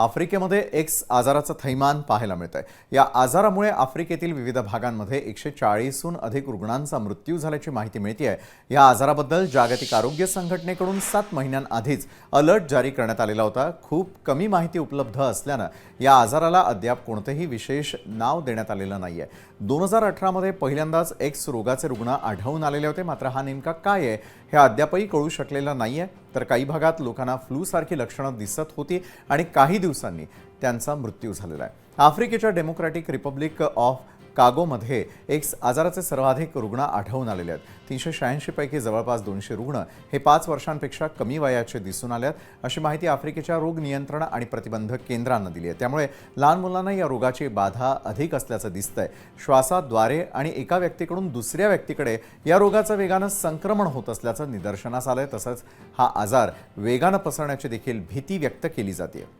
आफ्रिकेमध्ये एक्स आजाराचं थैमान पाहायला मिळत आहे या आजारामुळे आफ्रिकेतील विविध भागांमध्ये एकशे चाळीसहून अधिक रुग्णांचा मृत्यू झाल्याची माहिती मिळते आहे या आजाराबद्दल जागतिक आरोग्य संघटनेकडून सात महिन्यांआधीच अलर्ट जारी करण्यात आलेला होता. खूप कमी माहिती उपलब्ध असल्यानं या आजाराला अद्याप कोणतेही विशेष नाव देण्यात आलेलं नाही आहे दोन हजार अठरामध्ये पहिल्यांदाच एक्स रोगाचे रुग्ण आढळून आलेले होते. मात्र हा नेमका काय आहे? हे अद्यापही कळू शकलेलं नाही आहे तर काही भागात लोकांना फ्लूसारखी लक्षणं दिसत होती आणि काही दिवसांनी त्यांचा मृत्यू झालेला आहे. आफ्रिकेच्या डेमोक्रॅटिक रिपब्लिक ऑफ कागोमध्ये एक्स आजाराचे सर्वाधिक रुग्ण आढळून आलेले आहेत. तीनशे शहाऐंशीपैकी जवळपास दोनशे रुग्ण हे पाच वर्षांपेक्षा कमी वयाचे दिसून आले आहेत. अशी माहिती आफ्रिकेच्या रोग नियंत्रण आणि प्रतिबंधक केंद्रानं दिली आहे. त्यामुळे लहान मुलांना या रोगाची बाधा अधिक असल्याचं दिसतंय. श्वासाद्वारे आणि एका व्यक्तीकडून दुसऱ्या व्यक्तीकडे या रोगाचं वेगानं संक्रमण होत असल्याचं निदर्शनास आलंय. तसंच हा आजार वेगानं पसरण्याची देखील भीती व्यक्त केली जाते